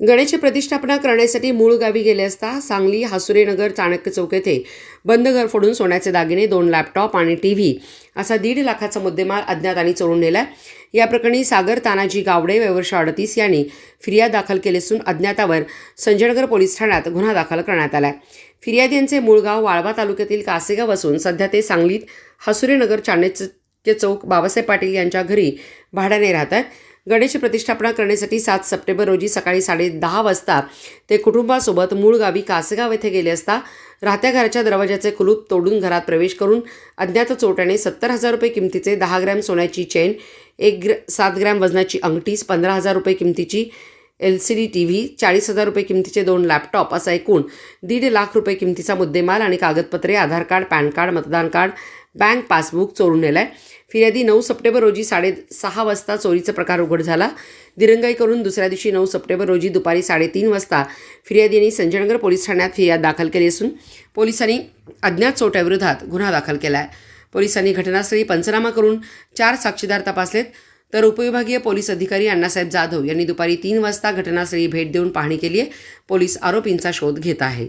गणेशची प्रतिष्ठापना करण्यासाठी मूळ गावी गेले असता सांगली हासुरेनगर चाणक्य चौक येथे बंद घर फोडून सोन्याचे दागिने दोन लॅपटॉप आणि टी व्ही असा दीड लाखाचा मुद्देमाल अज्ञातांनी चोरून नेला या प्रकरणी सागर तानाजी गावडे वयवर्ष अडतीस यांनी फिर्याद दाखल केली असून अज्ञातावर संजयनगर पोलीस ठाण्यात गुन्हा दाखल करण्यात आला फिर्यादी यांचे मूळ गाव वाळवा तालुक्यातील कासेगाव असून सध्या ते सांगलीत हसुरेनगर चाणक्य चौक बाबासाहेब पाटील यांच्या घरी भाड्याने राहतात गणेश प्रतिष्ठापना करण्यासाठी सात सप्टेंबर रोजी सकाळी साडे दहा वाजता ते कुटुंबासोबत मूळ गावी कासगाव येथे गेले असता राहत्या घराच्या दरवाजाचे कुलूप तोडून घरात प्रवेश करून अज्ञात चोट्याने सत्तर हजार रुपये किमतीचे दहा ग्रॅम सोन्याची चेन एक ग्र सात ग्रॅम वजनाची अंगठीस पंधरा हजार रुपये किमतीची L C D T V चाळीस हजार रुपये किमतीचे दोन लॅपटॉप असा एकूण दीड लाख रुपये किमतीचा मुद्देमाल आणि कागदपत्रे आधार कार्ड पॅन कार्ड मतदान कार्ड बँक पासबुक चोरून नेलाय. फिर्यादी नऊ सप्टेंबर रोजी साडे सहा वाजता चोरीचा प्रकार उघड झाला. दिरंगाई करून दुसऱ्या दिवशी नऊ सप्टेंबर रोजी दुपारी साडेतीन वाजता फिर्यादींनी संजयनगर पोलीस ठाण्यात फिर्याद दाखल केली असून पोलिसांनी अज्ञात चोट्याविरोधात गुन्हा दाखल केला आहे पोलिसांनी घटनास्थळी पंचनामा करून चार साक्षीदार तपासलेत. तर उपविभागीय पोलीस अधिकारी अण्णासाहेब जाधव यांनी दुपारी तीन वाजता घटनास्थळी भेट देऊन पाहणी केली आहे पोलीस आरोपींचा शोध घेत आहे.